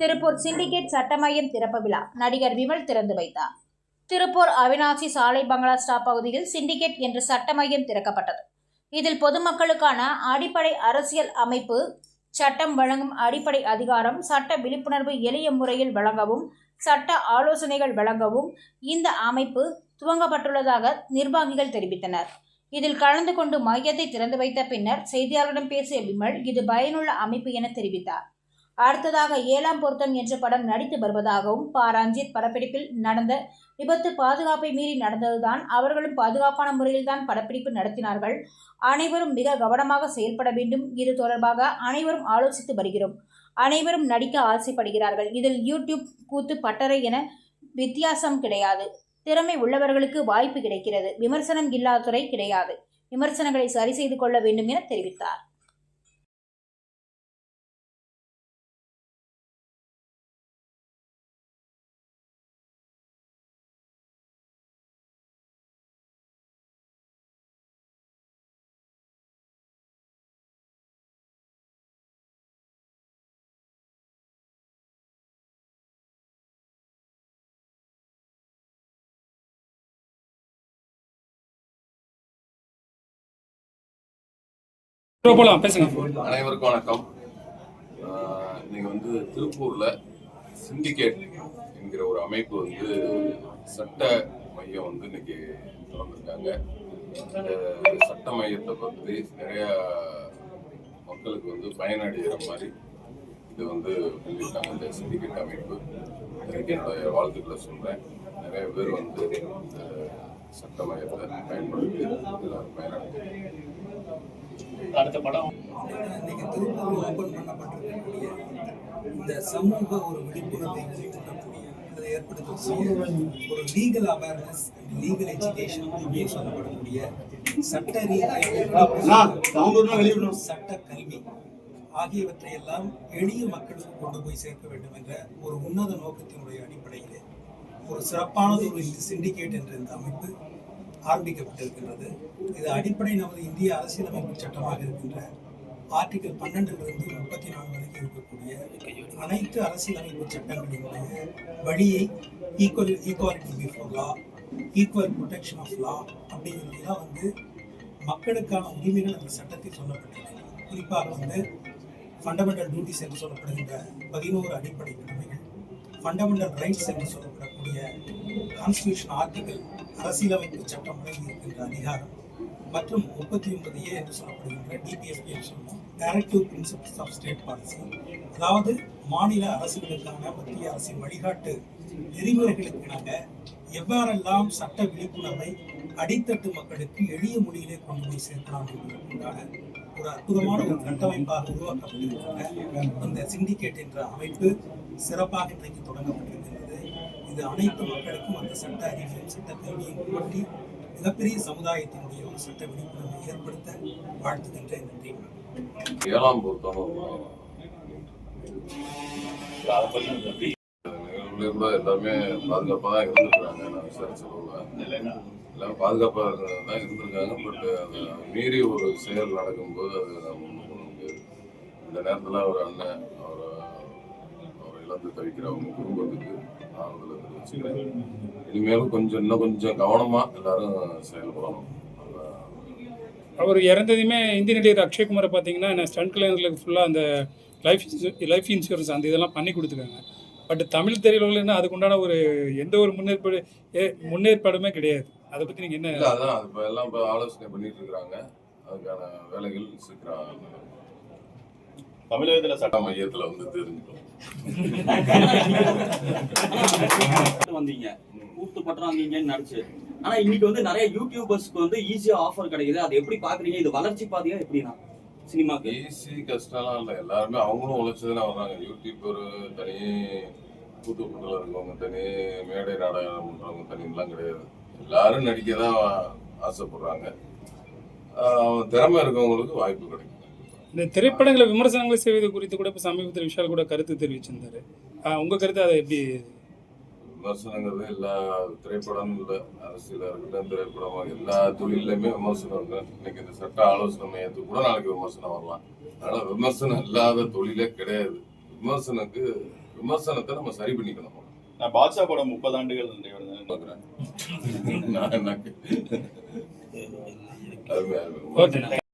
Tiruppur syndicate சட்டமையம் திறப்பு விழா. நடிகர் விமல் திறந்து வைத்தார். திருப்பூர் அவினாசி சாலை பங்களா ஸ்டாப் பகுதியில் சிண்டிகேட் என்ற சட்ட மையம் திறக்கப்பட்டது. இதில் பொதுமக்களுக்கான அடிப்படை அரசியல் அமைப்பு சட்டம் வழங்கும் அடிப்படை அதிகாரம் சட்ட விழிப்புணர்வு எளிய முறையில் வழங்கவும் சட்ட ஆலோசனைகள் வழங்கவும் இந்த அமைப்பு துவங்கப்பட்டுள்ளதாக நிர்வாகிகள் தெரிவித்தனர். இதில் கலந்து கொண்டு மையத்தை திறந்து வைத்த பின்னர் செய்தியாளர்களிடம் பேசிய விமல் இது பயனுள்ள அமைப்பு என தெரிவித்தார். அடுத்ததாக ஏழாம் பொருத்தம் என்ற படம் நடித்து வருவதாகவும் ப. ரஞ்சித் படப்பிடிப்பில் நடந்த விபத்து பாதுகாப்பை மீறி நடந்ததுதான். அவர்களும் பாதுகாப்பான முறையில்தான் படப்பிடிப்பு நடத்தினார்கள். அனைவரும் மிக கவனமாக செயல்பட வேண்டும். இது தொடர்பாக அனைவரும் ஆலோசித்து வருகிறோம். அனைவரும் நடிக்க ஆசைப்படுகிறார்கள். இதில் யூடியூப் கூத்து பட்டறை என வித்தியாசம் கிடையாது. திறமை உள்ளவர்களுக்கு வாய்ப்பு கிடைக்கிறது. விமர்சனம் இல்லாத துறை கிடையாது. விமர்சனங்களை சரி செய்து கொள்ள வேண்டும் என தெரிவித்தார். போலாம் பேசுங்க. அனைவருக்கும் வணக்கம். இன்னைக்கு வந்து திருப்பூர்ல சிண்டிகேட் என்கிற ஒரு அமைப்பு வந்து சட்ட மையம் வந்து இன்னைக்கு திறந்திருக்காங்க. சட்ட மையத்தை பற்றி நிறைய மக்களுக்கு வந்து பயனடைகிற மாதிரி இது வந்து செஞ்சிருக்காங்க இந்த சிண்டிகேட் அமைப்பு. என்னுடைய வாழ்த்துக்களை சொல்றேன். நிறைய பேர் வந்து இந்த சட்ட மையத்தை பயன்படுத்தி எல்லாரும் பயனடைகிறாங்க அடுத்த படம். இன்னைக்கு திருப்பூர் ஓபன் பண்ணப்பட்டிருக்கக்கூடிய இந்த சமூக ஒரு விழிப்புணர்வை அதை ஏற்படுத்தக்கூடிய ஒரு லீகல் அவேர்னஸ் லீகல் எஜுகேஷன் அப்படின்னு சொல்லப்படக்கூடிய சட்ட ரீதியாக சட்ட கல்வி ஆகியவற்றை எல்லாம் எளிய மக்களுக்கு கொண்டு போய் சேர்க்க வேண்டும் என்ற ஒரு உன்னத நோக்கத்தினுடைய அடிப்படையில் ஒரு சிறப்பானது ஒரு சிண்டிகேட் என்ற இந்த அமைப்பு ஆரம்பிக்கப்பட்டிருக்கின்றது. இது அடிப்படை நமது இந்திய அரசியலமைப்பு சட்டமாக இருக்கின்ற ஆர்டிகல் பன்னெண்டிலிருந்து முப்பத்தி நான்கு வரைக்கும் இருக்கக்கூடிய அனைத்து அரசியலமைப்பு சட்டங்களினுடைய வழியை equal equality before law equal protection of law அப்படிங்கிறதுலாம் வந்து மக்களுக்கான உரிமைகள் அந்த சட்டத்தில் சொல்லப்பட்டிருக்கிறது குறிப்பாக வந்து ஃபண்டமெண்டல் டியூட்டிஸ் என்று சொல்லப்படுகின்ற பதினோரு அடிப்படை கடமைகள் ஃபண்டமெண்டல் ரைட்ஸ் என்று சொல்லப்படக்கூடிய கான்ஸ்டியூஷன் ஆர்டிகல் அரசியலமைப்பு சட்டம் வழங்கி இருக்கின்ற அதிகாரம் மற்றும் முப்பத்தி ஒன்பது ஏ என்று சொல்லப்படுகின்ற டிபிஎஸ்பி என்று சொல்லுவோம். Directive principles of state policy அதாவது மாநில அரசுகளுக்கான மத்திய அரசின் வழிகாட்டு நெறிமுறைகளுக்கு எவ்வாறெல்லாம் சட்ட விழிப்புணர்வை அடித்தட்டு மக்களுக்கு எளிய மொழியிலே கொண்டு போய் சேர்க்கலாம் என்பதற்குண்டான ஒரு அற்புதமான ஒரு கட்டமைப்பாக உருவாக்கப்பட்டிருக்கின்ற அந்த சிண்டிகேட் என்ற அமைப்பு சிறப்பாக இன்றைக்கு தொடங்கப்பட்டிருக்கிறது. இது அனைத்து மக்களுக்கும் அந்த சட்ட அறிவையும் சட்ட கல்வியும் உருவாக்கி மிகப்பெரிய சமுதாயத்தினுடைய ஒரு சட்ட விழிப்புணர்வை ஏற்படுத்த வாழ்த்துகின்றேன். நன்றி. ஏழாம் பொருத்தம் நிகழ்வுல கூட எல்லாமே பாதுகாப்பாக தான் இருந்திருக்காங்க நான் விசாரிச்சு எல்லாம் பாதுகாப்பாக தான் இருந்திருக்காங்க. பட் அதை மீறி ஒரு செயல் நடக்கும்போது அது நம்ம ஒன்றும் பண்ண முடியாது. இந்த நேரத்தில் அவர் அண்ணன் அவரை அவரை இழந்து தவிக்கிற அவங்க குடும்பத்துக்கு ஆறுதலை தெரிவிச்சுக்கிறேன். இனிமேலும் கொஞ்சம் இன்னும் கொஞ்சம் கவனமாக எல்லாரும் செயல்படணும். அவர் இறந்ததுமே இந்திய நடிகர் அக்ஷய்குமாரை பார்த்தீங்கன்னா என்ன ஸ்டண்ட் கலைஞர்களுக்கு ஃபுல்லாக அந்த லைஃப் லைஃப் இன்சூரன்ஸ் அந்த இதெல்லாம் பண்ணி கொடுத்துருக்காங்க. பட் தமிழ் திரையுலகில் அதுக்குண்டான ஒரு எந்த ஒரு முன்னேற்பாடு முன்னேற்பாடுமே கிடையாது. அதை பற்றி நீங்கள் என்ன இல்ல அதான் அது இப்ப எல்லாம் இப்ப ஆலோசனை பண்ணிட்டு இருக்காங்க அதுக்கான வேலைகள் சீக்கிரம் தமிழகத்துல சட்ட மையத்துல வந்து சட்டம் வந்தீங்க. கூட்டு பட்டம் வந்தீங்கன்னு நினைச்சு. ஆனா இன்னைக்கு வந்து நிறைய யூடியூபர்ஸ்க்கு வந்து ஈஸியா ஆஃபர் கிடைக்குது. அது எப்படி பாக்குறீங்க? இது வளர்ச்சி பாதையா எப்படின்னா? சினிமாக்கு? ஈஸி கஷ்டம்லாம் இல்லை. எல்லாருமே அவங்களும் உழைச்சதுன்னு வர்றாங்க. யூடியூபர் தனி கூத்துப்பட்டில் இருக்கவங்க தனி மேடை நாடகம் பண்றவங்க தனிலாம் கிடையாது. எல்லாரும் நடிக்க தான் ஆசைப்படுறாங்க திறமை இருக்கவங்களுக்கு வாய்ப்பு கிடைக்கும். இந்த திரைப்படங்களை விமர்சனங்களை செய்வது குறித்து கூட இப்போ சமீபத்தில் விஷால் கூட கருத்து தெரிவிச்சிருந்தாரு. ஆஹ் உங்க கருத்து அதை எப்படி விமர்சனங்கிறது எல்லா திரைப்படம் இல்லை அரசியலாக இருக்கட்டும் திரைப்படம் எல்லா தொழிலையுமே விமர்சனம் இருக்கு. இன்னைக்கு இந்த சட்ட ஆலோசனை மையத்துக்கு கூட நாளைக்கு விமர்சனம் வரலாம். அதனால விமர்சனம் இல்லாத தொழிலே கிடையாது. விமர்சனக்கு விமர்சனத்தை நம்ம சரி பண்ணிக்கணும். நான் பாட்ஷா படம் முப்பது ஆண்டுகள் பார்க்குறேன் நான் என்ன